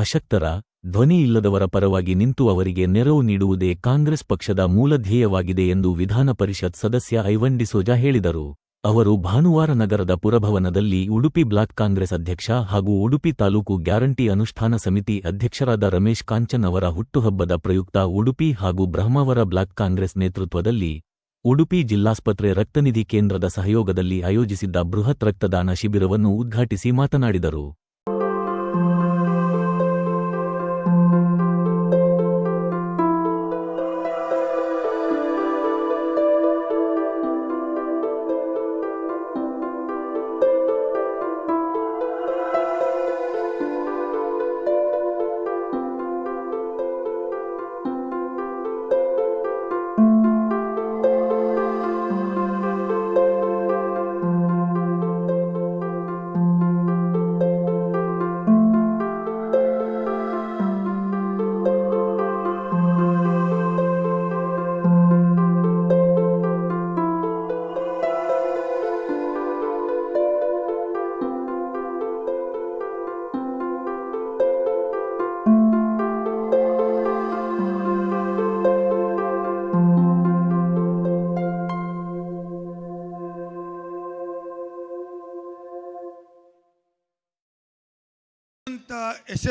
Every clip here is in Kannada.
ಅಶಕ್ತರ, ಧ್ವನಿ ಇಲ್ಲದವರ ಪರವಾಗಿ ನಿಂತು ಅವರಿಗೆ ನೆರವು ನೀಡುವುದೇ ಕಾಂಗ್ರೆಸ್ ಪಕ್ಷದ ಮೂಲ ಧ್ಯೇಯವಾಗಿದೆ ಎಂದು ವಿಧಾನ ಪರಿಷತ್ ಸದಸ್ಯ ಐವನ್ ಡಿಸೋಜಾ ಹೇಳಿದರು. ಅವರು ಭಾನುವಾರ ನಗರದ ಪುರಭವನದಲ್ಲಿ ಉಡುಪಿ ಬ್ಲಾಕ್ ಕಾಂಗ್ರೆಸ್ ಅಧ್ಯಕ್ಷ ಹಾಗೂ ಉಡುಪಿ ತಾಲೂಕು ಗ್ಯಾರಂಟಿ ಅನುಷ್ಠಾನ ಸಮಿತಿ ಅಧ್ಯಕ್ಷರಾದ ರಮೇಶ್ ಕಾಂಚನ್ ಅವರ ಹುಟ್ಟುಹಬ್ಬದ ಪ್ರಯುಕ್ತ ಉಡುಪಿ ಹಾಗೂ ಬ್ರಹ್ಮಾವರ ಬ್ಲಾಕ್ ಕಾಂಗ್ರೆಸ್ ನೇತೃತ್ವದಲ್ಲಿ ಉಡುಪಿ ಜಿಲ್ಲಾಸ್ಪತ್ರೆ ರಕ್ತನಿಧಿ ಕೇಂದ್ರದ ಸಹಯೋಗದಲ್ಲಿ ಆಯೋಜಿಸಿದ್ದ ಬೃಹತ್ ರಕ್ತದಾನ ಶಿಬಿರವನ್ನು ಉದ್ಘಾಟಿಸಿ ಮಾತನಾಡಿದರು.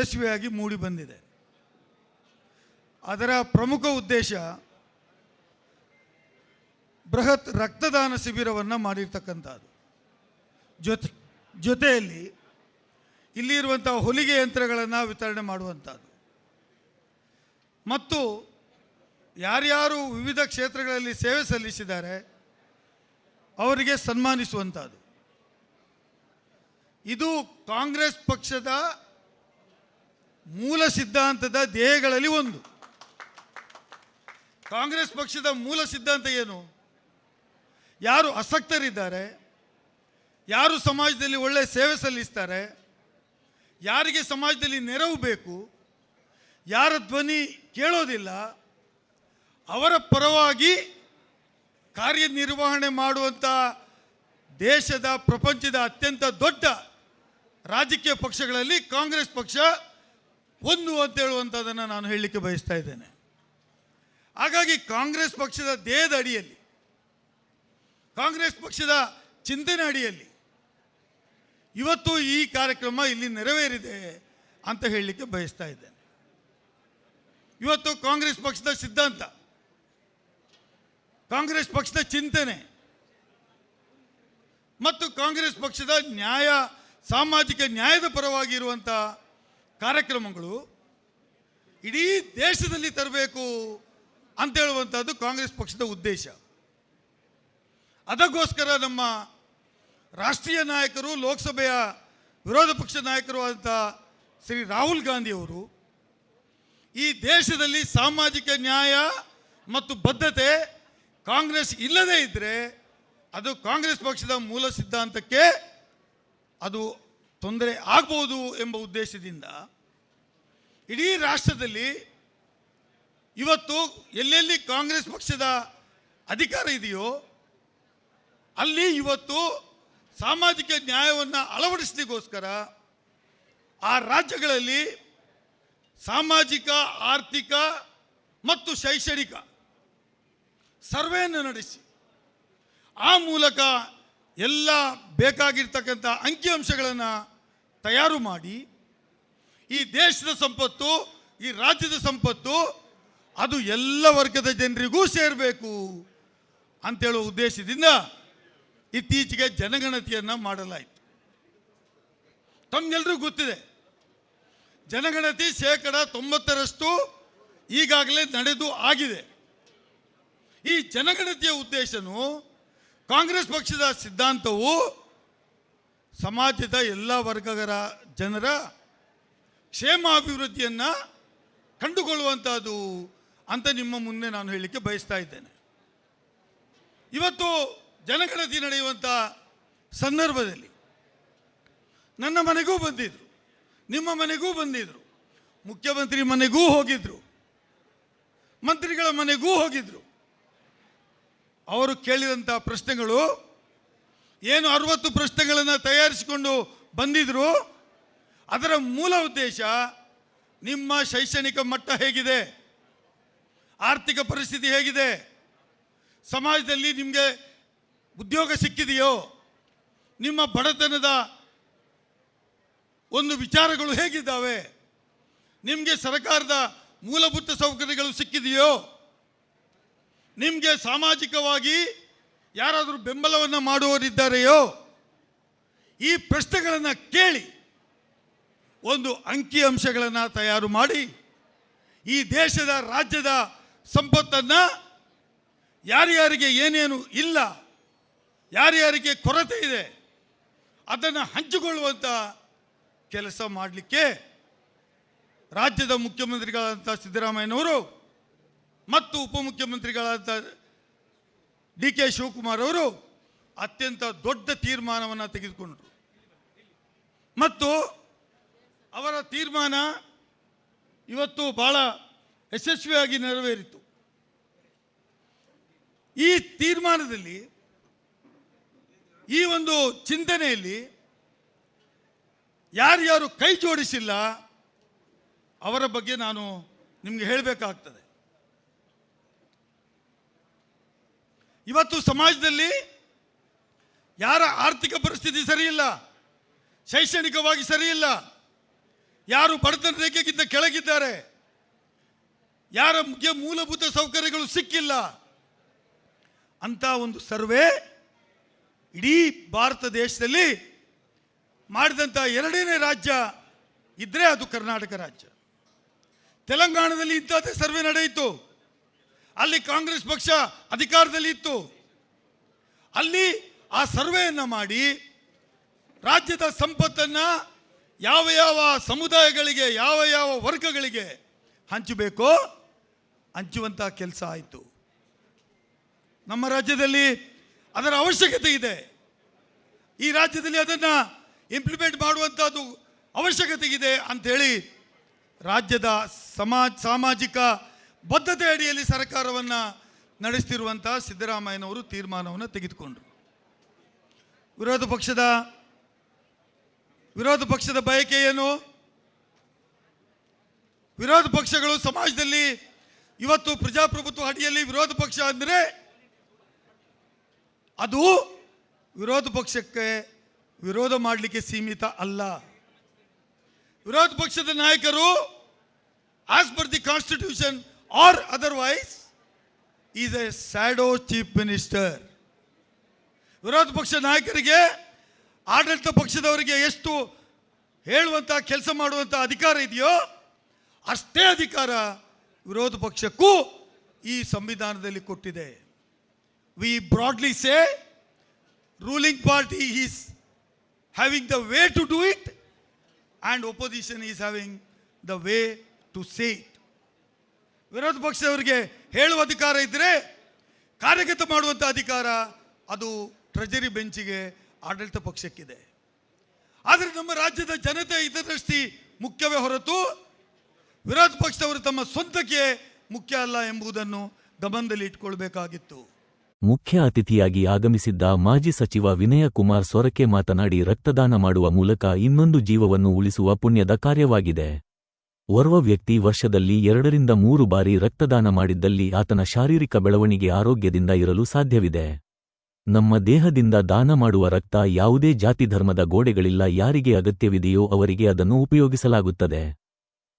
ಯಶಸ್ವಿಯಾಗಿ ಮೂಡಿ ಬಂದಿದೆ. ಅದರ ಪ್ರಮುಖ ಉದ್ದೇಶ ಬೃಹತ್ ರಕ್ತದಾನ ಶಿಬಿರವನ್ನು ಮಾಡಿರ್ತಕ್ಕಂಥದ್ದು. ಜೊತೆ, ಜೊತೆಯಲ್ಲಿ ಇಲ್ಲಿರುವಂಥ ಹೊಲಿಗೆ ಯಂತ್ರಗಳನ್ನು ವಿತರಣೆ ಮಾಡುವಂಥದ್ದು. ಮತ್ತು ಯಾರ್ಯಾರು ವಿವಿಧ ಕ್ಷೇತ್ರಗಳಲ್ಲಿ ಸೇವೆ ಸಲ್ಲಿಸಿದ್ದಾರೆ, ಅವರಿಗೆ ಸನ್ಮಾನಿಸುವಂಥದ್ದು. ಇದು ಕಾಂಗ್ರೆಸ್ ಪಕ್ಷದ ಮೂಲ ಸಿದ್ಧಾಂತದ ದೇಹಗಳಲ್ಲಿ ಒಂದು. ಕಾಂಗ್ರೆಸ್ ಪಕ್ಷದ ಮೂಲ ಸಿದ್ಧಾಂತ ಏನು? ಯಾರು ಅಸಕ್ತರಿದ್ದಾರೆ, ಯಾರು ಸಮಾಜದಲ್ಲಿ ಒಳ್ಳೆಯ ಸೇವೆ ಸಲ್ಲಿಸ್ತಾರೆ, ಯಾರಿಗೆ ಸಮಾಜದಲ್ಲಿ ನೆರವು ಬೇಕು, ಯಾರ ಧ್ವನಿ ಕೇಳೋದಿಲ್ಲ, ಅವರ ಪರವಾಗಿ ಕಾರ್ಯನಿರ್ವಹಣೆ ಮಾಡುವಂಥ ದೇಶದ ಪ್ರಪಂಚದ ಅತ್ಯಂತ ದೊಡ್ಡ ರಾಜಕೀಯ ಪಕ್ಷಗಳಲ್ಲಿ ಕಾಂಗ್ರೆಸ್ ಪಕ್ಷ ಒಂದು ಅಂತ ಹೇಳುವಂಥದ್ದನ್ನು ನಾನು ಹೇಳಲಿಕ್ಕೆ ಬಯಸ್ತಾ ಇದ್ದೇನೆ. ಹಾಗಾಗಿ ಕಾಂಗ್ರೆಸ್ ಪಕ್ಷದ ದೇಹದ ಅಡಿಯಲ್ಲಿ, ಕಾಂಗ್ರೆಸ್ ಪಕ್ಷದ ಚಿಂತನೆ ಅಡಿಯಲ್ಲಿ ಇವತ್ತು ಈ ಕಾರ್ಯಕ್ರಮ ಇಲ್ಲಿ ನೆರವೇರಿದೆ ಅಂತ ಹೇಳಲಿಕ್ಕೆ ಬಯಸ್ತಾ ಇದ್ದೇನೆ. ಇವತ್ತು ಕಾಂಗ್ರೆಸ್ ಪಕ್ಷದ ಸಿದ್ಧಾಂತ, ಕಾಂಗ್ರೆಸ್ ಪಕ್ಷದ ಚಿಂತನೆ ಮತ್ತು ಕಾಂಗ್ರೆಸ್ ಪಕ್ಷದ ನ್ಯಾಯ, ಸಾಮಾಜಿಕ ನ್ಯಾಯದ ಪರವಾಗಿ ಇರುವಂಥ ಕಾರ್ಯಕ್ರಮಗಳು ಇಡೀ ದೇಶದಲ್ಲಿ ತರಬೇಕು ಅಂತ ಹೇಳುವಂಥದ್ದು ಕಾಂಗ್ರೆಸ್ ಪಕ್ಷದ ಉದ್ದೇಶ. ಅದಕ್ಕೋಸ್ಕರ ನಮ್ಮ ರಾಷ್ಟ್ರೀಯ ನಾಯಕರು, ಲೋಕಸಭೆಯ ವಿರೋಧ ಪಕ್ಷ ನಾಯಕರು ಆದಂಥ ಶ್ರೀ ರಾಹುಲ್ ಗಾಂಧಿಯವರು ಈ ದೇಶದಲ್ಲಿ ಸಾಮಾಜಿಕ ನ್ಯಾಯ ಮತ್ತು ಬದ್ಧತೆ ಕಾಂಗ್ರೆಸ್ ಇಲ್ಲದೇ ಇದ್ದರೆ ಅದು ಕಾಂಗ್ರೆಸ್ ಪಕ್ಷದ ಮೂಲ ಸಿದ್ಧಾಂತಕ್ಕೆ ಅದು ತೊಂದರೆ ಆಗ್ಬೋದು ಎಂಬ ಉದ್ದೇಶದಿಂದ ಇಡೀ ರಾಷ್ಟ್ರದಲ್ಲಿ ಇವತ್ತು ಎಲ್ಲೆಲ್ಲಿ ಕಾಂಗ್ರೆಸ್ ಪಕ್ಷದ ಅಧಿಕಾರ ಇದೆಯೋ ಅಲ್ಲಿ ಇವತ್ತು ಸಾಮಾಜಿಕ ನ್ಯಾಯವನ್ನು ಅಳವಡಿಸಲಿಕ್ಕೋಸ್ಕರ ಆ ರಾಜ್ಯಗಳಲ್ಲಿ ಸಾಮಾಜಿಕ, ಆರ್ಥಿಕ ಮತ್ತು ಶೈಕ್ಷಣಿಕ ಸರ್ವೆಯನ್ನು ನಡೆಸಿ ಆ ಮೂಲಕ ಎಲ್ಲ ಬೇಕಾಗಿರ್ತಕ್ಕಂಥ ಅಂಕಿಅಂಶಗಳನ್ನು ತಯಾರು ಮಾಡಿ, ಈ ದೇಶದ ಸಂಪತ್ತು, ಈ ರಾಜ್ಯದ ಸಂಪತ್ತು, ಅದು ಎಲ್ಲ ವರ್ಗದ ಜನರಿಗೂ ಸೇರಬೇಕು ಅಂತೇಳುವ ಉದ್ದೇಶದಿಂದ ಇತ್ತೀಚೆಗೆ ಜನಗಣತಿಯನ್ನು ಮಾಡಲಾಯಿತು. ತಮಗೆಲ್ಲರಿಗೂ ಗೊತ್ತಿದೆ, ಜನಗಣತಿ ಶೇಕಡ ತೊಂಬತ್ತರಷ್ಟು ಈಗಾಗಲೇ ನಡೆದು ಆಗಿದೆ. ಈ ಜನಗಣತಿಯ ಉದ್ದೇಶನು ಕಾಂಗ್ರೆಸ್ ಪಕ್ಷದ ಸಿದ್ಧಾಂತವು ಸಮಾಜದ ಎಲ್ಲ ವರ್ಗಗಳ ಜನರ ಕ್ಷೇಮ ಅಭಿವೃದ್ಧಿಯನ್ನು ಕಂಡುಕೊಳ್ಳುವಂಥದ್ದು ಅಂತ ನಿಮ್ಮ ಮುಂದೆ ನಾನು ಹೇಳಲಿಕ್ಕೆ ಬಯಸ್ತಾ ಇದ್ದೇನೆ. ಇವತ್ತು ಜನಗಣತಿ ನಡೆಯುವಂಥ ಸಂದರ್ಭದಲ್ಲಿ ನನ್ನ ಮನೆಗೂ ಬಂದಿದ್ರು, ನಿಮ್ಮ ಮನೆಗೂ ಬಂದಿದ್ರು, ಮುಖ್ಯಮಂತ್ರಿ ಮನೆಗೂ ಹೋಗಿದ್ರು, ಮಂತ್ರಿಗಳ ಮನೆಗೂ ಹೋಗಿದ್ರು. ಅವರು ಕೇಳಿದಂಥ ಪ್ರಶ್ನೆಗಳು ಏನು ಅರವತ್ತು ಪ್ರಶ್ನೆಗಳನ್ನು ತಯಾರಿಸಿಕೊಂಡು ಬಂದಿದ್ರು? ಅದರ ಮೂಲ ಉದ್ದೇಶ ನಿಮ್ಮ ಶೈಕ್ಷಣಿಕ ಮಟ್ಟ ಹೇಗಿದೆ? ಆರ್ಥಿಕ ಪರಿಸ್ಥಿತಿ ಹೇಗಿದೆ? ಸಮಾಜದಲ್ಲಿ ನಿಮಗೆ ಉದ್ಯೋಗ ಸಿಕ್ಕಿದೆಯೋ? ನಿಮ್ಮ ಬಡತನದ ಒಂದು ವಿಚಾರಗಳು ಹೇಗಿದ್ದಾವೆ? ನಿಮಗೆ ಸರ್ಕಾರದ ಮೂಲಭೂತ ಸೌಕರ್ಯಗಳು ಸಿಕ್ಕಿದೆಯೋ? ನಿಮಗೆ ಸಾಮಾಜಿಕವಾಗಿ ಯಾರಾದರೂ ಬೆಂಬಲವನ್ನು ಮಾಡುವವರಿದ್ದಾರೆಯೋ, ಈ ಪ್ರಶ್ನೆಗಳನ್ನು ಕೇಳಿ, ಒಂದು ಅಂಕಿಅಂಶಗಳನ್ನು ತಯಾರು ಮಾಡಿ, ಈ ದೇಶದ ರಾಜ್ಯದ ಸಂಪತ್ತನ್ನು ಯಾರ್ಯಾರಿಗೆ ಏನೇನು ಇಲ್ಲ, ಯಾರ್ಯಾರಿಗೆ ಕೊರತೆ ಇದೆ, ಅದನ್ನು ಹಂಚಿಕೊಳ್ಳುವಂಥ ಕೆಲಸ ಮಾಡಲಿಕ್ಕೆ ರಾಜ್ಯದ ಮುಖ್ಯಮಂತ್ರಿಗಳಾದಂಥ ಸಿದ್ದರಾಮಯ್ಯನವರು ಮತ್ತು ಉಪಮುಖ್ಯಮಂತ್ರಿಗಳಾದ ಡಿ ಕೆ ಶಿವಕುಮಾರ್ ಅವರು ಅತ್ಯಂತ ದೊಡ್ಡ ತೀರ್ಮಾನವನ್ನು ತೆಗೆದುಕೊಂಡರು. ಮತ್ತು ಅವರ ತೀರ್ಮಾನ ಇವತ್ತು ಬಹಳ ಯಶಸ್ವಿಯಾಗಿ ನೆರವೇರಿತು. ಈ ತೀರ್ಮಾನದಲ್ಲಿ ಈ ಒಂದು ಚಿಂತನೆಯಲ್ಲಿ ಯಾರ್ಯಾರು ಕೈ ಜೋಡಿಸಿಲ್ಲ, ಅವರ ಬಗ್ಗೆ ನಾನು ನಿಮಗೆ ಹೇಳಬೇಕಾಗ್ತದೆ. ಇವತ್ತು ಸಮಾಜದಲ್ಲಿ ಯಾರ ಆರ್ಥಿಕ ಪರಿಸ್ಥಿತಿ ಸರಿಯಿಲ್ಲ, ಶೈಕ್ಷಣಿಕವಾಗಿ ಸರಿಯಿಲ್ಲ, ಯಾರು ಬಡತನ ರೇಖೆಗಿಂತ ಕೆಳಗಿದ್ದಾರೆ, ಯಾರ ಮುಖ್ಯ ಮೂಲಭೂತ ಸೌಕರ್ಯಗಳು ಸಿಕ್ಕಿಲ್ಲ, ಅಂತ ಒಂದು ಸರ್ವೆ ಇಡೀ ಭಾರತ ದೇಶದಲ್ಲಿ ಮಾಡಿದಂಥ ಎರಡನೇ ರಾಜ್ಯ ಇದ್ದರೆ ಅದು ಕರ್ನಾಟಕ ರಾಜ್ಯ. ತೆಲಂಗಾಣದಲ್ಲಿ ಇಂಥದ್ದೇ ಸರ್ವೆ ನಡೆಯಿತು. ಅಲ್ಲಿ ಕಾಂಗ್ರೆಸ್ ಪಕ್ಷ ಅಧಿಕಾರದಲ್ಲಿ ಇತ್ತು. ಅಲ್ಲಿ ಆ ಸರ್ವೆಯನ್ನು ಮಾಡಿ ರಾಜ್ಯದ ಸಂಪತ್ತನ್ನು ಯಾವ ಯಾವ ಸಮುದಾಯಗಳಿಗೆ, ಯಾವ ಯಾವ ವರ್ಗಗಳಿಗೆ ಹಂಚಬೇಕೋ ಹಂಚುವಂಥ ಕೆಲಸ ಆಯಿತು. ನಮ್ಮ ರಾಜ್ಯದಲ್ಲಿ ಅದರ ಅವಶ್ಯಕತೆ ಇದೆ. ಈ ರಾಜ್ಯದಲ್ಲಿ ಅದನ್ನು ಇಂಪ್ಲಿಮೆಂಟ್ ಮಾಡುವಂಥದ್ದು ಅವಶ್ಯಕತೆ ಇದೆ ಅಂಥೇಳಿ ರಾಜ್ಯದ ಸಮಾಜ, ಸಾಮಾಜಿಕ ಬದ್ಧತೆ ಅಡಿಯಲ್ಲಿ ಸರ್ಕಾರವನ್ನು ನಡೆಸ್ತಿರುವಂಥ ಸಿದ್ದರಾಮಯ್ಯನವರು ತೀರ್ಮಾನವನ್ನು ತೆಗೆದುಕೊಂಡರು. ವಿರೋಧ ಪಕ್ಷದ ವಿರೋಧ ಪಕ್ಷದ ಬಯಕೆ ಏನು? ವಿರೋಧ ಪಕ್ಷಗಳು ಸಮಾಜದಲ್ಲಿ ಇವತ್ತು ಪ್ರಜಾಪ್ರಭುತ್ವ ಅಡಿಯಲ್ಲಿ ವಿರೋಧ ಪಕ್ಷ ಅಂದರೆ ಅದು ವಿರೋಧ ಪಕ್ಷಕ್ಕೆ ವಿರೋಧ ಮಾಡಲಿಕ್ಕೆ ಸೀಮಿತ ಅಲ್ಲ. ವಿರೋಧ ಪಕ್ಷದ ನಾಯಕರು as per the constitution or otherwise is a shadow chief minister ವಿರೋಧ ಪಕ್ಷ ನಾಯಕರಿಗೆ, ಆಡಳಿತ ಪಕ್ಷದವರಿಗೆ ಎಷ್ಟು ಹೇಳುವಂಥ ಕೆಲಸ ಮಾಡುವಂಥ ಅಧಿಕಾರ ಇದೆಯೋ, ಅಷ್ಟೇ ಅಧಿಕಾರ ವಿರೋಧ ಪಕ್ಷಕ್ಕೂ ಈ ಸಂವಿಧಾನದಲ್ಲಿ ಕೊಟ್ಟಿದೆ. We broadly say ruling party is having the way to do it and opposition is having the way to say it ವಿರೋಧ ಪಕ್ಷದವರಿಗೆ ಹೇಳುವ ಅಧಿಕಾರ ಇದ್ದರೆ ಕಾರ್ಯಗತ ಮಾಡುವಂಥ ಅಧಿಕಾರ ಅದು ಟ್ರೆಜರಿ ಬೆಂಚಿಗೆ ಆಡಳಿತ ಪಕ್ಷಕ್ಕಿದೆ. ಆದರೆ ನಮ್ಮ ರಾಜ್ಯದ ಜನತೆ ಹಿತದೃಷ್ಟಿ ಮುಖ್ಯವೇ ಹೊರತು ವಿರೋಧ ಪಕ್ಷದವರು ತಮ್ಮ ಸ್ವಂತಕ್ಕೆ ಮುಖ್ಯ ಅಲ್ಲ ಎಂಬುದನ್ನು ಗಮನದಲ್ಲಿ ಇಟ್ಕೊಳ್ಬೇಕಾಗಿತ್ತು. ಮುಖ್ಯ ಅತಿಥಿಯಾಗಿ ಆಗಮಿಸಿದ್ದ ಮಾಜಿ ಸಚಿವ ವಿನಯ ಕುಮಾರ್ ಸೊರಕೆ ಮಾತನಾಡಿ ರಕ್ತದಾನ ಮಾಡುವ ಮೂಲಕ ಇನ್ನೊಂದು ಜೀವವನ್ನು ಉಳಿಸುವ ಪುಣ್ಯದ ಕಾರ್ಯವಾಗಿದೆ. ಓರ್ವ ವ್ಯಕ್ತಿ ವರ್ಷದಲ್ಲಿ ಎರಡರಿಂದ ಮೂರು ಬಾರಿ ರಕ್ತದಾನ ಮಾಡಿದ್ದಲ್ಲಿ ಆತನ ಶಾರೀರಿಕ ಬೆಳವಣಿಗೆ ಆರೋಗ್ಯದಿಂದ ಇರಲು ಸಾಧ್ಯವಿದೆ. ನಮ್ಮ ದೇಹದಿಂದ ದಾನ ಮಾಡುವ ರಕ್ತ ಯಾವುದೇ ಜಾತಿ ಧರ್ಮದ ಗೋಡೆಗಳಿಲ್ಲ ಯಾರಿಗೆ ಅಗತ್ಯವಿದೆಯೋ ಅವರಿಗೆ ಅದನ್ನು ಉಪಯೋಗಿಸಲಾಗುತ್ತದೆ.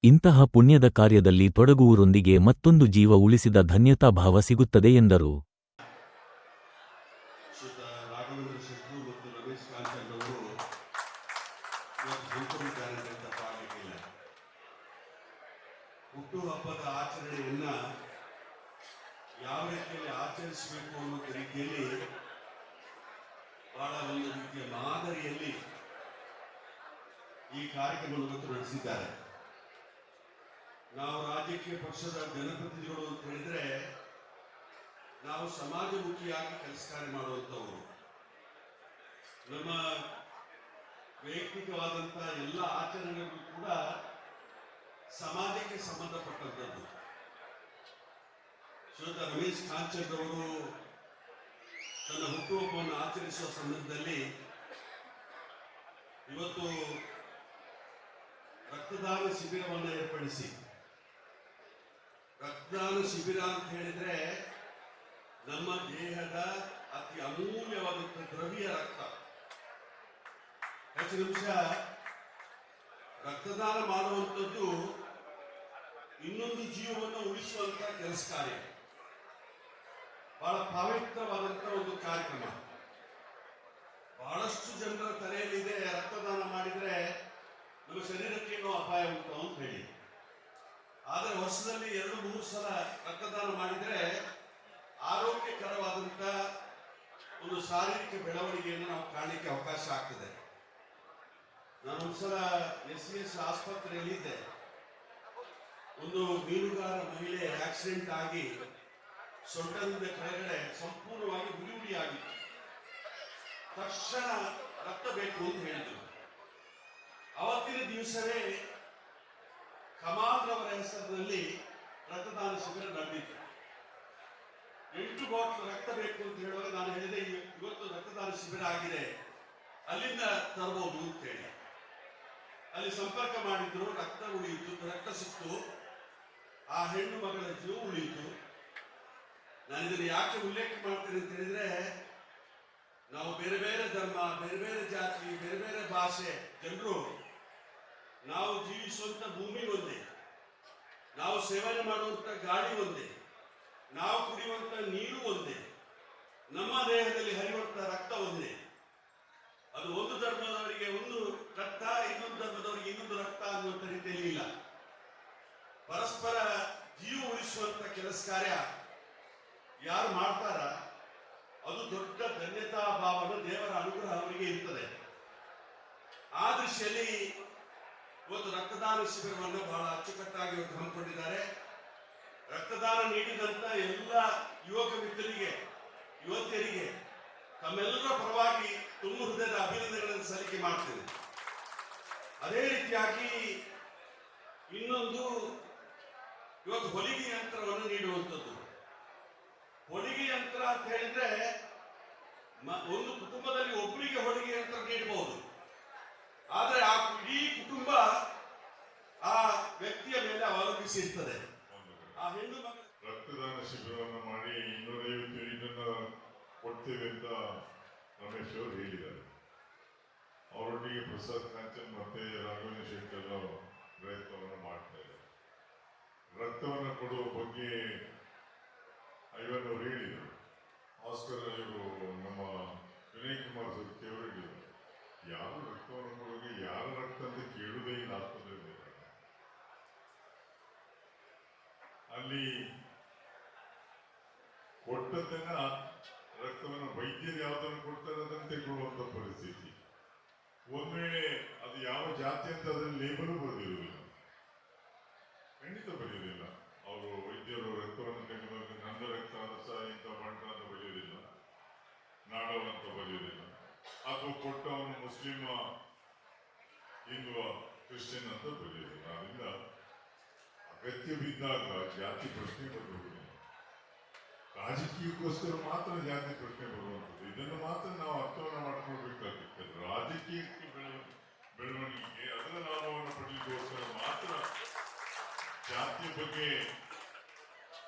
ಇಂತಹ ಪುಣ್ಯದ ಕಾರ್ಯದಲ್ಲಿ ತೊಡಗುವರೊಂದಿಗೆ ಮತ್ತೊಂದು ಜೀವ ಉಳಿಸಿದ ಧನ್ಯತಾ ಭಾವ ಸಿಗುತ್ತದೆ ಎಂದರು ಶ್ರೀಯುತ ರಾಘವೇಂದ್ರ ಶೆಟ್ಟರು ಮತ್ತು ರಮೇಶ್ ಕಾಂಚನ್ ಅವರು ಇವತ್ತು ಹುಟ್ಟುಹಬ್ಬದ್ದಾರೆ ಅಂತ ತಪ್ಪಾಗಲಿಕ್ಕಿಲ್ಲ ಹುಟ್ಟುಹಬ್ಬದ ಆಚರಣೆಯನ್ನ ಯಾವ ರೀತಿಯಲ್ಲಿ ಆಚರಿಸಬೇಕು ಅನ್ನೋ ರೀತಿಯಲ್ಲಿ ಬಹಳ ಒಂದು ರೀತಿಯ ಮಾದರಿಯಲ್ಲಿ ಈ ಕಾರ್ಯಕ್ರಮವನ್ನು ನಡೆಸಿದ್ದಾರೆ. ನಾವು ರಾಜಕೀಯ ಪಕ್ಷದ ಜನಪ್ರತಿನಿಧಿಗಳು ಅಂತ ಹೇಳಿದ್ರೆ, ನಾವು ಸಮಾಜಮುಖಿಯಾಗಿ ಕೆಲಸ ಕಾರ್ಯ ಮಾಡುವಂಥವರು. ನಮ್ಮ ವೈಯಕ್ತಿಕವಾದಂಥ ಎಲ್ಲ ಆಚರಣೆಗಳು ಕೂಡ ಸಮಾಜಕ್ಕೆ ಸಂಬಂಧಪಟ್ಟಂಥದ್ದು. ಶ್ರೀಯುತ ರಮೇಶ್ ಕಾಂಚಂದ್ ಅವರು ತನ್ನ ಹುಟ್ಟುಹಬ್ಬವನ್ನು ಆಚರಿಸುವ ಸಂದರ್ಭದಲ್ಲಿ ಇವತ್ತು ರಕ್ತದಾನ ಶಿಬಿರವನ್ನು ಏರ್ಪಡಿಸಿ. ರಕ್ತದಾನ ಶಿಬಿರ ಅಂತ ಹೇಳಿದ್ರೆ ನಮ್ಮ ದೇಹದ ಅತಿ ಅಮೂಲ್ಯವಾದಂತಹ ದ್ರವ್ಯ ರಕ್ತ. ಹೆಚ್ಚು ನಿಮಿಷ. ರಕ್ತದಾನ ಮಾಡುವಂಥದ್ದು ಇನ್ನೊಂದು ಜೀವವನ್ನು ಉಳಿಸುವಂತ ಕೆಲಸ ಕಾರ್ಯ. ಬಹಳ ಪವಿತ್ರವಾದಂತಹ ಒಂದು ಕಾರ್ಯಕ್ರಮ. ಬಹಳಷ್ಟು ಜನರ ತಲೆಯಲ್ಲಿದೆ ರಕ್ತದಾನ ಮಾಡಿದ್ರೆ ನಮ್ಮ ಶರೀರಕ್ಕೇನೋ ಅಪಾಯ ಉಂಟು ಅಂತ ಹೇಳಿ. ಆದರೆ ವರ್ಷದಲ್ಲಿ ಎರಡು, ಮೂರು ಸಲ ರಕ್ತದಾನ ಮಾಡಿದ್ರೆ ಆರೋಗ್ಯಕರವಾದಂತ ಒಂದು ಶಾರೀರಿಕ ಬೆಳವಣಿಗೆಯನ್ನು ನಾವು ಕಾಣಲಿಕ್ಕೆ ಅವಕಾಶ ಆಗ್ತದೆ. ನಾನು ಒಂದ್ಸಲ ಎಸ್ ಸಿ ಎಸ್ ಆಸ್ಪತ್ರೆಯಲ್ಲಿ ಇದ್ದೆ. ಒಂದು ಮೀನುಗಾರ ಮಹಿಳೆ ಆಕ್ಸಿಡೆಂಟ್ ಆಗಿ ಸೊಂಟದಿಂದ ಕೆಳಗಡೆ ಸಂಪೂರ್ಣವಾಗಿ ಹುಡಿ ಹುಡಿ ಆಗಿತ್ತು. ತಕ್ಷಣ ರಕ್ತ ಬೇಕು ಅಂತ ಹೇಳಿದ್ರು. ಅವತ್ತಿನ ದಿವಸವೇ ಕಮಾಲ್ರವರ ಹೆಸರಿನಲ್ಲಿ ರಕ್ತದಾನ ಶಿಬಿರ ನಡೆದಿತ್ತು. ಎಂಟು ಬಾಟ್ಲ್ ರಕ್ತ ಬೇಕು ಅಂತ ಹೇಳುವಾಗ ನಾನು ಹೇಳಿದೆ ಇವತ್ತು ರಕ್ತದಾನ ಶಿಬಿರ ಆಗಿದೆ, ಅಲ್ಲಿಂದ ತರಬಹುದು ಅಂತ ಹೇಳಿ ಅಲ್ಲಿ ಸಂಪರ್ಕ ಮಾಡಿದ್ರು, ರಕ್ತ ಉಳಿಯಿತು, ರಕ್ತ ಸಿಕ್ತು, ಆ ಹೆಣ್ಣು ಮಗಳ ಜೀವ ಉಳಿಯಿತು. ನಾನು ಇದನ್ನು ಯಾಕೆ ಉಲ್ಲೇಖ ಮಾಡ್ತೀನಿ ಅಂತ ಹೇಳಿದ್ರೆ, ನಾವು ಬೇರೆ ಬೇರೆ ಧರ್ಮ, ಬೇರೆ ಬೇರೆ ಜಾತಿ, ಬೇರೆ ಬೇರೆ ಭಾಷೆ, ಜನರು ನಾವು ಜೀವಿಸುವಂತ ಭೂಮಿ ಒಂದೇ. ನಾವು ಸೇವನೆ ಮಾಡುವಂತ ಗಾಳಿ ಒಂದೇ. ನಾವು ಕುಡಿಯುವಂತ ನೀರು ಒಂದೇ. ನಮ್ಮ ದೇಹದಲ್ಲಿ ಹರಿಯುವಂತ ರಕ್ತ ಒಂದೇ. ಅದು ಒಂದು ಧರ್ಮದವರಿಗೆ ಒಂದು ರಕ್ತ, ಇನ್ನೊಂದು ಧರ್ಮದವರಿಗೆ ಇನ್ನೊಂದು ರಕ್ತ ಅನ್ನುವಂಥ ರೀತಿಯಲ್ಲಿ ಇಲ್ಲ. ಪರಸ್ಪರ ಜೀವ ಉಳಿಸುವಂತ ಕೆಲಸ ಕಾರ್ಯ ಯಾರು ಮಾಡ್ತಾರ, ಅದು ದೊಡ್ಡ ಧನ್ಯತಾ ಭಾವನ ದೇವರ ಅನುಗ್ರಹ ಅವರಿಗೆ ಇರ್ತದೆ. ಆ ದೃಷ್ಟಿಯಲ್ಲಿ ಇವತ್ತು ರಕ್ತದಾನ ಶಿಬಿರವನ್ನು ಬಹಳ ಅಚ್ಚುಕಟ್ಟಾಗಿ ಹಮ್ಮಿಕೊಂಡಿದ್ದಾರೆ. ರಕ್ತದಾನ ನೀಡಿದಂತ ಎಲ್ಲ ಯುವಕ ಮಿತ್ರರಿಗೆ, ಯುವತಿಯರಿಗೆ ತಮ್ಮೆಲ್ಲರ ಪರವಾಗಿ ತುಂಬ ಹೃದಯದ ಅಭಿನಂದನೆಗಳನ್ನು ಸಲ್ಲಿಕೆ ಮಾಡ್ತೇನೆ. ಅದೇ ರೀತಿಯಾಗಿ ಇನ್ನೊಂದು ಇವತ್ತು ಹೊಲಿಗೆ ಯಂತ್ರವನ್ನು ನೀಡುವಂಥದ್ದು. ಹೊಲಿಗೆ ಯಂತ್ರ ಅಂತ ಹೇಳಿದ್ರೆ ಒಂದು ಕುಟುಂಬದಲ್ಲಿ ಒಬ್ಬರಿಗೆ ಹೊಲಿಗೆ ಯಂತ್ರ ನೀಡಬಹುದು. ಆದರೆ ಆ ಇಡೀ ಕುಟುಂಬ ಆ ವ್ಯಕ್ತಿಯ ಮೇಲೆ ಅವಲಂಬಿಸಿರ್ತದೆ. ಆ ಹೆಣ್ಣು ರಕ್ತದಾನ ಶಿಬಿರವನ್ನು ಮಾಡಿ ಇನ್ನೂರೈವತ್ತು ಯೂನಿಟನ್ನು ಕೊಡ್ತೇವೆ ಅಂತ ರಮೇಶ್ ಅವರು ಹೇಳಿದ್ದಾರೆ. ಅವರೊಟ್ಟಿಗೆ ಪ್ರಸಾದ್ ಕಾಂಚನ್ ಮತ್ತೆ ರಾಘವೇಂದ್ರ ಶೆಟ್ಟರ್ ಪ್ರಯತ್ನವನ್ನು ಮಾಡ್ತಾ ಇದ್ದಾರೆ. ರಕ್ತವನ್ನು ಕೊಡುವ ಬಗ್ಗೆ ಐವನ್ ಅವರು ಹೇಳಿದರು. ಆಸ್ಕರ್ ಇವರು ನಮ್ಮ ವಿನಯ್ ಕುಮಾರ್ ಸುರ್ಕಿ ಅವರು ಹೇಳಿದರು ಯಾರು ರಕ್ತವನ್ನು ಯಾರ ರಕ್ತ ಅಂತ ಕೇಳುವುದೇ ಇಲ್ಲ ಆಸ್ಪತ್ರೆಯಲ್ಲಿ ಅಲ್ಲಿ ಕೊಟ್ಟದ್ದನ್ನ ರಕ್ತವನ್ನು ವೈದ್ಯರು ಯಾವುದನ್ನು ಕೊಡ್ತಾರೆ ಅದನ್ನು ತೆಗೆದುಕೊಳ್ಳುವಂಥ ಪರಿಸ್ಥಿತಿ. ಒಂದ್ ವೇಳೆ ಅದು ಯಾವ ಜಾತಿ ಅಂತ ಅದರಲ್ಲಿ ಲೇಬಲು ಬರೆದಿರುವುದಿಲ್ಲ. ಖಂಡಿತ ಬರೆಯುವುದಿಲ್ಲ ಅವರು ವೈದ್ಯರು ರಕ್ತವನ್ನು ತೆಗೆದುಕೊಂಡು ನನ್ನ ರಕ್ತ ಅಂತ ಇಂಥ ಬಣ್ಣ ಅಂತ ಬರೆಯುವುದಿಲ್ಲ ನಾಡವ ಅಂತ ಬರೆಯುವುದಿಲ್ಲ ಅಥವಾ ಮುಸ್ಲಿಮ ಹಿಂದುವ ಕ್ರಿಶ್ಚಿಯನ್ ಅಂತ ಬರೆಯುವುದಿಲ್ಲ ಅದರಿಂದ ಅಗತ್ಯ ಬಿದ್ದಾಗ ಜಾತಿ ಪ್ರಶ್ನೆ ಬರಬಹುದು ರಾಜಕೀಯಕ್ಕೋಸ್ಕರ ಮಾತ್ರ ಜಾತಿ ಪ್ರಶ್ನೆ ಬರುವಂಥದ್ದು ಇದನ್ನು ಮಾತ್ರ ನಾವು ಅರ್ಥವನ್ನು ಮಾಡ್ಕೊಳ್ಬೇಕಾಗುತ್ತೆ ರಾಜಕೀಯಕ್ಕೆ ಬೆಳವಣಿಗೆ ಬೆಳವಣಿಗೆ ಅದರ ಲಾಭವನ್ನು ಪಡೆಯಲಿಕ್ಕೋಸ್ಕರ ಮಾತ್ರ ಜಾತಿಯ ಬಗ್ಗೆ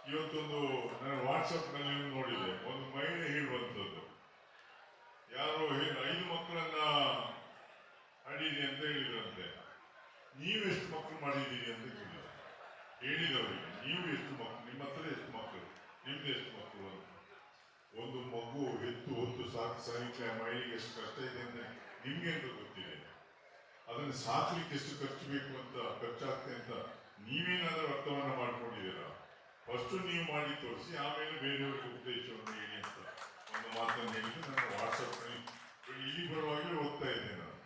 ಇವತ್ತೊಂದು ನಾನು ವಾಟ್ಸಪ್ನಲ್ಲಿ ನೋಡಿದೆ ಒಂದು ಮಹಿಳೆ ಹೇಳುವಂಥದ್ದು ಯಾರೋ ಹೇ- ಐದು ಮಕ್ಕಳನ್ನ ಹಡಿದೆ ಅಂತ ಹೇಳಿದ್ರಂತೆ ನೀವೆಷ್ಟು ಮಕ್ಕಳು ಮಾಡಿದ್ದೀರಿ ಅಂತ ಕೇಳಿದ ಹೇಳಿದವರಿಗೆ ನೀವು ಎಷ್ಟು ಮಕ್ಕಳು ನಿಮ್ಮ ಹತ್ರ ಎಷ್ಟು ಮಕ್ಕಳು ನಿಮ್ದು ಎಷ್ಟು ಮಕ್ಕಳು ಅಂತ ಒಂದು ಮಗು ಎತ್ತು ಹೊತ್ತು ಸಾಕು ಸಹಿತ ಮಹಿಳೆಗೆ ಎಷ್ಟು ಕಷ್ಟ ಇದೆ ಅಂತ ನಿಮ್ಗೆ ಅಂತ ಗೊತ್ತಿದೆ ಅದನ್ನು ಸಾಕ್ಲಿಕ್ಕೆ ಎಷ್ಟು ಖರ್ಚು ಬೇಕು ಅಂತ ಖರ್ಚಾಗ್ತದೆ ಅಂತ ನೀವೇನಾದ್ರೂ ಅರ್ಥವನ್ನ ಮಾಡ್ಕೊಂಡಿದ್ದೀರಾ? ಫಸ್ಟ್ ನೀವು ಮಾಡಿ ತೋರಿಸಿ, ಆಮೇಲೆ ಬೇರೆಯವರಿಗೆ ಉದ್ದೇಶವನ್ನು ಹೇಳಿ ಅಂತ ಒಂದು ಮಾತನ್ನು ಹೇಳಿದ್ರೆ ನಾನು ವಾಟ್ಸಪ್ನಲ್ಲಿ. ಇಲ್ಲಿ ಬರುವಾಗಲೇ ಓದ್ತಾ ಇದ್ದೆ ನಾನು.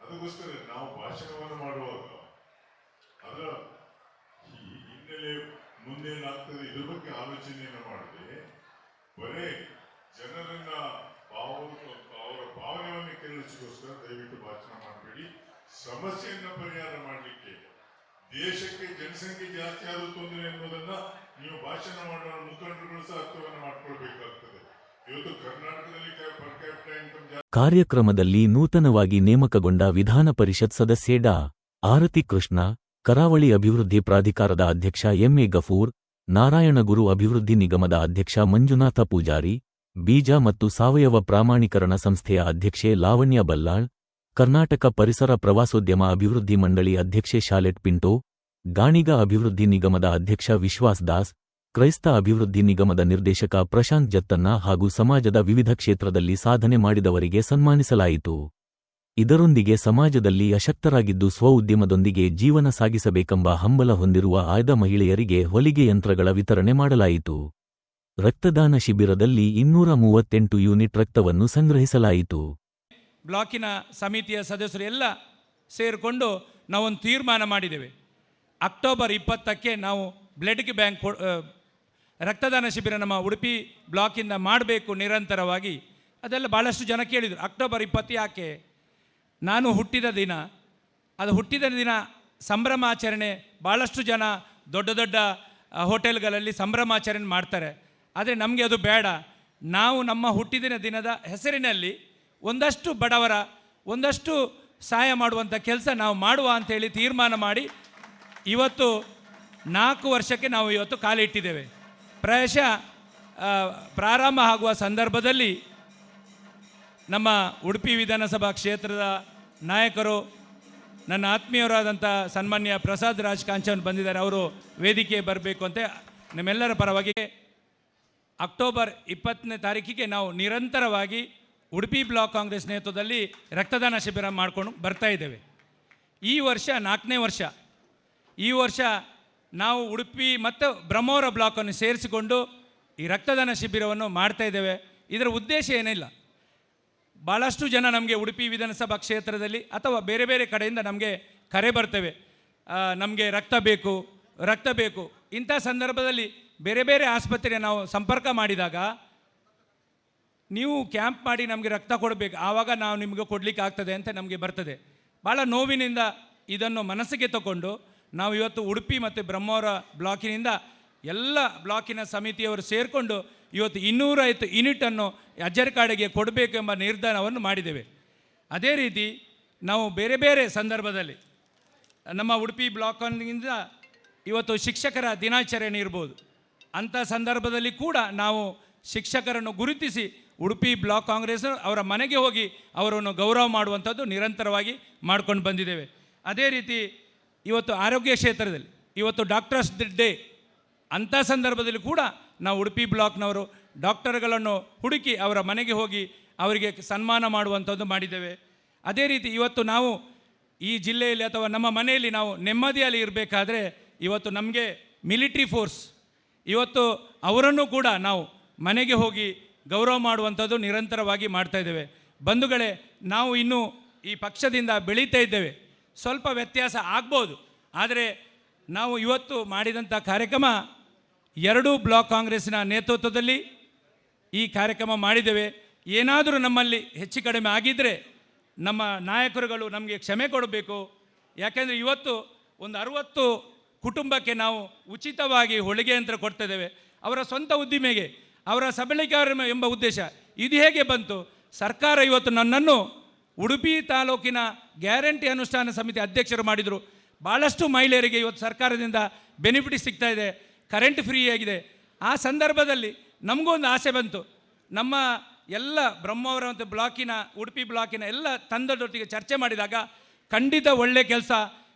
ಅದಕ್ಕೋಸ್ಕರ ನಾವು ಭಾಷಣವನ್ನು ಮಾಡುವಾಗ ಅದರ ಹಿನ್ನೆಲೆ ಮುಂದೇನಾಗ್ತದೆ ಇದ್ರ ಬಗ್ಗೆ ಆಲೋಚನೆಯನ್ನು ಮಾಡಿದೆ ಬರೇ ಜನರನ್ನ ಭಾವ ಅವರ ಭಾವನೆಯನ್ನು ಕೆಲಸಕ್ಕೋಸ್ಕರ ದಯವಿಟ್ಟು ಭಾಷಣ ಮಾಡಬೇಡಿ. ಸಮಸ್ಯೆಯನ್ನ ಪರಿಹಾರ ಮಾಡಲಿಕ್ಕೆ ದೇಶಕ್ಕೆ ಜನಸಂಖ್ಯೆ ಜಾಸ್ತಿ ಆದ ತೊಂದರೆ ಎನ್ನುವುದನ್ನ ನೀವು ಭಾಷಣ ಮಾಡುವ ಮುಖಂಡರುಗಳು ಸಹ ಅರ್ಥವನ್ನು ಮಾಡಿಕೊಳ್ಬೇಕಾಗ್ತದೆ. ಇವತ್ತು ಕರ್ನಾಟಕದಲ್ಲಿ ಕಾರ್ಯಕ್ರಮದಲ್ಲಿ ನೂತನವಾಗಿ ನೇಮಕಗೊಂಡ ವಿಧಾನ ಪರಿಷತ್ ಸದಸ್ಯೆ ಡಾ. ಆರತಿ ಕೃಷ್ಣ, ಕರಾವಳಿ ಅಭಿವೃದ್ಧಿ ಪ್ರಾಧಿಕಾರದ ಅಧ್ಯಕ್ಷ ಎಂಎ ಗಫೂರ್, ನಾರಾಯಣಗುರು ಅಭಿವೃದ್ಧಿ ನಿಗಮದ ಅಧ್ಯಕ್ಷ ಮಂಜುನಾಥ ಪೂಜಾರಿ, ಬೀಜ ಮತ್ತು ಸಾವಯವ ಪ್ರಾಮಾಣೀಕರಣ ಸಂಸ್ಥೆಯ ಅಧ್ಯಕ್ಷೆ ಲಾವಣ್ಯ ಬಲ್ಲಾಳ್ ಕರ್ನಾಟಕ ಪರಿಸರ ಪ್ರವಾಸೋದ್ಯಮ ಅಭಿವೃದ್ಧಿ ಮಂಡಳಿ ಅಧ್ಯಕ್ಷೆ ಶಾಲೆಟ್ ಪಿಂಟೋ, ಗಾಣಿಗ ಅಭಿವೃದ್ಧಿ ನಿಗಮದ ಅಧ್ಯಕ್ಷ ವಿಶ್ವಾಸ್ ದಾಸ್, ಕ್ರೈಸ್ತ ಅಭಿವೃದ್ಧಿ ನಿಗಮದ ನಿರ್ದೇಶಕ ಪ್ರಶಾಂತ್ ಜತ್ತನ್ನ ಹಾಗೂ ಸಮಾಜದ ವಿವಿಧ ಕ್ಷೇತ್ರದಲ್ಲಿ ಸಾಧನೆ ಮಾಡಿದವರಿಗೆ ಸನ್ಮಾನಿಸಲಾಯಿತು. ಇದರೊಂದಿಗೆ ಸಮಾಜದಲ್ಲಿ ಅಶಕ್ತರಾಗಿದ್ದು ಸ್ವಉದ್ಯಮದೊಂದಿಗೆ ಜೀವನ ಸಾಗಿಸಬೇಕೆಂಬ ಹಂಬಲ ಹೊಂದಿರುವ ಆಯ್ದ ಮಹಿಳೆಯರಿಗೆ ಹೊಲಿಗೆ ಯಂತ್ರಗಳ ವಿತರಣೆ ಮಾಡಲಾಯಿತು. ರಕ್ತದಾನ ಶಿಬಿರದಲ್ಲಿ ಇನ್ನೂರ ಮೂವತ್ತೆಂಟು ಯೂನಿಟ್ ರಕ್ತವನ್ನು ಸಂಗ್ರಹಿಸಲಾಯಿತು. ಬ್ಲಾಕಿನ ಸಮಿತಿಯ ಸದಸ್ಯರು ಎಲ್ಲ ಸೇರಿಕೊಂಡು ನಾವೊಂದು ತೀರ್ಮಾನ ಮಾಡಿದ್ದೇವೆ. ಅಕ್ಟೋಬರ್ ಇಪ್ಪತ್ತಕ್ಕೆ ನಾವು ಬ್ಲಡ್ ಬ್ಯಾಂಕ್ ರಕ್ತದಾನ ಶಿಬಿರ ನಮ್ಮ ಉಡುಪಿ ಬ್ಲಾಕಿಂದ ಮಾಡಬೇಕು ನಿರಂತರವಾಗಿ. ಅದೆಲ್ಲ ಭಾಳಷ್ಟು ಜನ ಕೇಳಿದರು, ಅಕ್ಟೋಬರ್ ಇಪ್ಪತ್ತು ಯಾಕೆ? ನಾನು ಹುಟ್ಟಿದ ದಿನ, ಅದು ಹುಟ್ಟಿದ ದಿನ ಸಂಭ್ರಮಾಚರಣೆ ಭಾಳಷ್ಟು ಜನ ದೊಡ್ಡ ದೊಡ್ಡ ಹೋಟೆಲ್ಗಳಲ್ಲಿ ಸಂಭ್ರಮಾಚರಣೆ ಮಾಡ್ತಾರೆ. ಆದರೆ ನಮಗೆ ಅದು ಬೇಡ. ನಾವು ನಮ್ಮ ಹುಟ್ಟಿದಿನ ದಿನದ ಹೆಸರಿನಲ್ಲಿ ಒಂದಷ್ಟು ಬಡವರ, ಒಂದಷ್ಟು ಸಹಾಯ ಮಾಡುವಂಥ ಕೆಲಸ ನಾವು ಮಾಡುವ ಅಂಥೇಳಿ ತೀರ್ಮಾನ ಮಾಡಿ ಇವತ್ತು ನಾಲ್ಕು ವರ್ಷಕ್ಕೆ ನಾವು ಇವತ್ತು ಕಾಲಿಟ್ಟಿದ್ದೇವೆ ಪ್ರಾಯಶಃ ಪ್ರಾರಂಭ ಆಗುವ ಸಂದರ್ಭದಲ್ಲಿ ನಮ್ಮ ಉಡುಪಿ ವಿಧಾನಸಭಾ ಕ್ಷೇತ್ರದ ನಾಯಕರು, ನನ್ನ ಆತ್ಮೀಯರಾದಂಥ ಸನ್ಮಾನ್ಯ ಪ್ರಸಾದ್ ರಾಜ್ ಕಾಂಚನ್ ಬಂದಿದ್ದಾರೆ. ಅವರು ವೇದಿಕೆ ಬರಬೇಕು ಅಂತ ನಿಮ್ಮೆಲ್ಲರ ಪರವಾಗಿ ಅಕ್ಟೋಬರ್ ಇಪ್ಪತ್ತನೇ ತಾರೀಕಿಗೆ ನಾವು ನಿರಂತರವಾಗಿ ಉಡುಪಿ ಬ್ಲಾಕ್ ಕಾಂಗ್ರೆಸ್ ನೇತೃತ್ವದಲ್ಲಿ ರಕ್ತದಾನ ಶಿಬಿರ ಮಾಡ್ಕೊಂಡು ಬರ್ತಾ ಇದ್ದೇವೆ. ಈ ವರ್ಷ ನಾಲ್ಕನೇ ವರ್ಷ. ಈ ವರ್ಷ ನಾವು ಉಡುಪಿ ಮತ್ತು ಬ್ರಹ್ಮೋರ ಬ್ಲಾಕನ್ನು ಸೇರಿಸಿಕೊಂಡು ಈ ರಕ್ತದಾನ ಶಿಬಿರವನ್ನು ಮಾಡ್ತಾ ಇದ್ದೇವೆ. ಇದರ ಉದ್ದೇಶ ಏನಿಲ್ಲ. ಭಾಳಷ್ಟು ಜನ ನಮಗೆ ಉಡುಪಿ ವಿಧಾನಸಭಾ ಕ್ಷೇತ್ರದಲ್ಲಿ ಅಥವಾ ಬೇರೆ ಬೇರೆ ಕಡೆಯಿಂದ ನಮಗೆ ಕರೆ ಬರ್ತೇವೆ. ನಮಗೆ ರಕ್ತ ಬೇಕು ರಕ್ತ ಬೇಕು. ಇಂಥ ಸಂದರ್ಭದಲ್ಲಿ ಬೇರೆ ಬೇರೆ ಆಸ್ಪತ್ರೆ ನಾವು ಸಂಪರ್ಕ ಮಾಡಿದಾಗ ನೀವು ಕ್ಯಾಂಪ್ ಮಾಡಿ ನಮಗೆ ರಕ್ತ ಕೊಡಬೇಕು, ಆವಾಗ ನಾವು ನಿಮಗೆ ಕೊಡಲಿಕ್ಕೆ ಆಗ್ತದೆ ಅಂತ ನಮಗೆ ಬರ್ತದೆ. ಭಾಳ ನೋವಿನಿಂದ ಇದನ್ನು ಮನಸ್ಸಿಗೆ ತಗೊಂಡು ನಾವು ಇವತ್ತು ಉಡುಪಿ ಮತ್ತು ಬ್ರಹ್ಮವರ ಬ್ಲಾಕಿನಿಂದ ಎಲ್ಲ ಬ್ಲಾಕಿನ ಸಮಿತಿಯವರು ಸೇರಿಕೊಂಡು ಇವತ್ತು ಇನ್ನೂರೈವತ್ತು ಯೂನಿಟನ್ನು ಅಜ್ಜರಕಾಡಿಗೆ ಕೊಡಬೇಕೆಂಬ ನಿರ್ಧಾರವನ್ನು ಮಾಡಿದ್ದೇವೆ. ಅದೇ ರೀತಿ ನಾವು ಬೇರೆ ಬೇರೆ ಸಂದರ್ಭದಲ್ಲಿ ನಮ್ಮ ಉಡುಪಿ ಬ್ಲಾಕ್ನಿಂದ ಇವತ್ತು ಶಿಕ್ಷಕರ ದಿನಾಚರಣೆ ಇರ್ಬೋದು. ಅಂಥ ಸಂದರ್ಭದಲ್ಲಿ ಕೂಡ ನಾವು ಶಿಕ್ಷಕರನ್ನು ಗುರುತಿಸಿ ಉಡುಪಿ ಬ್ಲಾಕ್ ಕಾಂಗ್ರೆಸ್ ಅವರ ಮನೆಗೆ ಹೋಗಿ ಅವರನ್ನು ಗೌರವ ಮಾಡುವಂಥದ್ದು ನಿರಂತರವಾಗಿ ಮಾಡ್ಕೊಂಡು ಬಂದಿದ್ದೇವೆ. ಅದೇ ರೀತಿ ಇವತ್ತು ಆರೋಗ್ಯ ಕ್ಷೇತ್ರದಲ್ಲಿ, ಇವತ್ತು ಡಾಕ್ಟರ್ಸ್ ಡೇ ಅಂಥ ಸಂದರ್ಭದಲ್ಲಿ ಕೂಡ ನಾವು ಉಡುಪಿ ಬ್ಲಾಕ್ನವರು ಡಾಕ್ಟರ್ಗಳನ್ನು ಹುಡುಕಿ ಅವರ ಮನೆಗೆ ಹೋಗಿ ಅವರಿಗೆ ಸನ್ಮಾನ ಮಾಡುವಂಥದ್ದು ಮಾಡಿದ್ದೇವೆ. ಅದೇ ರೀತಿ ಇವತ್ತು ನಾವು ಈ ಜಿಲ್ಲೆಯಲ್ಲಿ ಅಥವಾ ನಮ್ಮ ಮನೆಯಲ್ಲಿ ನಾವು ನೆಮ್ಮದಿಯಲ್ಲಿ ಇರಬೇಕಾದ್ರೆ ಇವತ್ತು ನಮಗೆ ಮಿಲಿಟ್ರಿ ಫೋರ್ಸ್, ಇವತ್ತು ಅವರನ್ನು ಕೂಡ ನಾವು ಮನೆಗೆ ಹೋಗಿ ಗೌರವ ಮಾಡುವಂಥದ್ದು ನಿರಂತರವಾಗಿ ಮಾಡ್ತಾ ಇದ್ದೇವೆ. ಬಂಧುಗಳೇ, ನಾವು ಇನ್ನೂ ಈ ಪಕ್ಷದಿಂದ ಬೆಳೀತಾ ಇದ್ದೇವೆ. ಸ್ವಲ್ಪ ವ್ಯತ್ಯಾಸ ಆಗ್ಬೋದು. ಆದರೆ ನಾವು ಇವತ್ತು ಮಾಡಿದಂಥ ಕಾರ್ಯಕ್ರಮ ಎರಡೂ ಬ್ಲಾಕ್ ಕಾಂಗ್ರೆಸ್ನ ನೇತೃತ್ವದಲ್ಲಿ ಈ ಕಾರ್ಯಕ್ರಮ ಮಾಡಿದ್ದೇವೆ. ಏನಾದರೂ ನಮ್ಮಲ್ಲಿ ಹೆಚ್ಚು ಕಡಿಮೆ ಆಗಿದ್ದರೆ ನಮ್ಮ ನಾಯಕರುಗಳು ನಮಗೆ ಕ್ಷಮೆ ಕೊಡಬೇಕು. ಯಾಕೆಂದರೆ ಇವತ್ತು ಒಂದು ಅರುವತ್ತು ಕುಟುಂಬಕ್ಕೆ ನಾವು ಉಚಿತವಾಗಿ ಹೊಲಿಗೆ ಯಂತ್ರ ಕೊಡ್ತಾ ಇದ್ದೇವೆ. ಅವರ ಸ್ವಂತ ಉದ್ದಿಮೆಗೆ ಅವರ ಸಬಲೀಕರಣ ಎಂಬ ಉದ್ದೇಶ. ಇದು ಹೇಗೆ ಬಂತು? ಸರ್ಕಾರ ಇವತ್ತು ನನ್ನನ್ನು ಉಡುಪಿ ತಾಲೂಕಿನ ಗ್ಯಾರಂಟಿ ಅನುಷ್ಠಾನ ಸಮಿತಿ ಅಧ್ಯಕ್ಷರು ಮಾಡಿದರು. ಭಾಳಷ್ಟು ಮಹಿಳೆಯರಿಗೆ ಇವತ್ತು ಸರ್ಕಾರದಿಂದ ಬೆನಿಫಿಟ್ ಸಿಗ್ತಾ ಇದೆ, ಕರೆಂಟ್ ಫ್ರೀ ಆಗಿದೆ. ಆ ಸಂದರ್ಭದಲ್ಲಿ ನಮಗೊಂದು ಆಸೆ ಬಂತು. ನಮ್ಮ ಎಲ್ಲ ಬ್ರಹ್ಮಾವರ ಬ್ಲಾಕಿನ, ಉಡುಪಿ ಬ್ಲಾಕಿನ ಎಲ್ಲ ತಂದದೊಟ್ಟಿಗೆ ಚರ್ಚೆ ಮಾಡಿದಾಗ ಖಂಡಿತ ಒಳ್ಳೆ ಕೆಲಸ.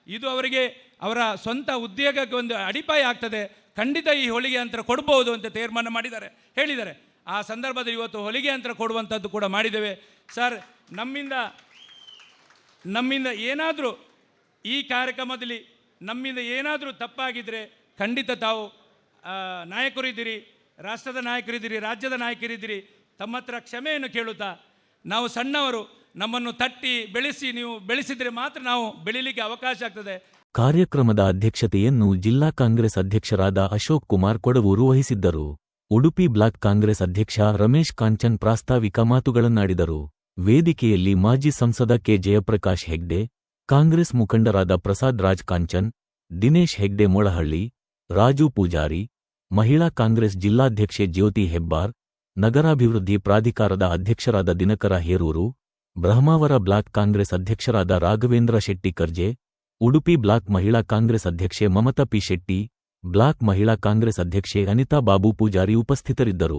ಇದು ಅವರಿಗೆ ಅವರ ಸ್ವಂತ ಉದ್ಯೋಗಕ್ಕೆ ಒಂದು ಅಡಿಪಾಯ ಆಗ್ತದೆ. ಖಂಡಿತ ಈ ಹೊಲಿಗೆ ಯಂತ್ರ ಕೊಡ್ಬೋದು ಅಂತ ತೀರ್ಮಾನ ಮಾಡಿದ್ದಾರೆ. ಹೇಳಿದ್ದಾರೆ. ಆ ಸಂದರ್ಭದಲ್ಲಿ ಇವತ್ತು ಹೊಲಿಗೆ ಯಂತ್ರ ಕೊಡುವಂಥದ್ದು ಕೂಡ ಮಾಡಿದ್ದೇವೆ. ಸರ್, ನಮ್ಮಿಂದ ನಮ್ಮಿಂದ ಏನಾದರೂ ಈ ಕಾರ್ಯಕ್ರಮದಲ್ಲಿ ನಮ್ಮಿಂದ ಏನಾದರೂ ತಪ್ಪಾಗಿದ್ದರೆ ಖಂಡಿತ ತಾವು ನಾಯಕರಿದ್ದೀರಿ ರಾಷ್ಟ್ರದ ನಾಯಕರಿದ್ದೀರಿ ರಾಜ್ಯದ ನಾಯಕರಿದ್ದೀರಿ ತಮ್ಮ ಹತ್ರ ಕ್ಷಮೆಯನ್ನು ಕೇಳುತ್ತಾ, ನಾವು ಸಣ್ಣವರು ನಮ್ಮನ್ನು ತಟ್ಟಿ ಬೆಳೆಸಿ ನೀವು ಬೆಳೆಸಿದರೆ ಮಾತ್ರ ನಾವು ಬೆಳೀಲಿಕ್ಕೆ ಅವಕಾಶ ಆಗ್ತದೆ. ಕಾರ್ಯಕ್ರಮದ ಅಧ್ಯಕ್ಷತೆಯನ್ನು ಜಿಲ್ಲಾ ಕಾಂಗ್ರೆಸ್ ಅಧ್ಯಕ್ಷರಾದ ಅಶೋಕ್ ಕುಮಾರ್ ಕೊಡವೂರು ವಹಿಸಿದ್ದರು. ಉಡುಪಿ ಬ್ಲಾಕ್ ಕಾಂಗ್ರೆಸ್ ಅಧ್ಯಕ್ಷ ರಮೇಶ್ ಕಾಂಚನ್ ಪ್ರಾಸ್ತಾವಿಕ ಮಾತುಗಳನ್ನಾಡಿದರು. ವೇದಿಕೆಯಲ್ಲಿ ಮಾಜಿ ಸಂಸದ ಕೆ ಜಯಪ್ರಕಾಶ್ ಹೆಗ್ಡೆ, ಕಾಂಗ್ರೆಸ್ ಮುಖಂಡರಾದ ಪ್ರಸಾದ್ ರಾಜ್ ಕಾಂಚನ್, ದಿನೇಶ್ ಹೆಗ್ಡೆ ಮೊಳಹಳ್ಳಿ, ರಾಜು ಪೂಜಾರಿ, ಮಹಿಳಾ ಕಾಂಗ್ರೆಸ್ ಜಿಲ್ಲಾಧ್ಯಕ್ಷೆ ಜ್ಯೋತಿ ಹೆಬ್ಬಾರ್, ನಗರಾಭಿವೃದ್ಧಿ ಪ್ರಾಧಿಕಾರದ ಅಧ್ಯಕ್ಷರಾದ ದಿನಕರ ಹೇರೂರು, ಬ್ರಹ್ಮಾವರ ಬ್ಲಾಕ್ ಕಾಂಗ್ರೆಸ್ ಅಧ್ಯಕ್ಷರಾದ ರಾಘವೇಂದ್ರ ಶೆಟ್ಟಿ ಕರ್ಜೆ ಉಡುಪಿ ಬ್ಲಾಕ್ ಮಹಿಳಾ ಕಾಂಗ್ರೆಸ್ ಅಧ್ಯಕ್ಷೆ ಮಮತಾ ಪಿ ಶೆಟ್ಟಿ, ಬ್ಲಾಕ್ ಮಹಿಳಾ ಕಾಂಗ್ರೆಸ್ ಅಧ್ಯಕ್ಷೆ ಅನಿತಾ ಬಾಬು ಪೂಜಾರಿ ಉಪಸ್ಥಿತರಿದ್ದರು.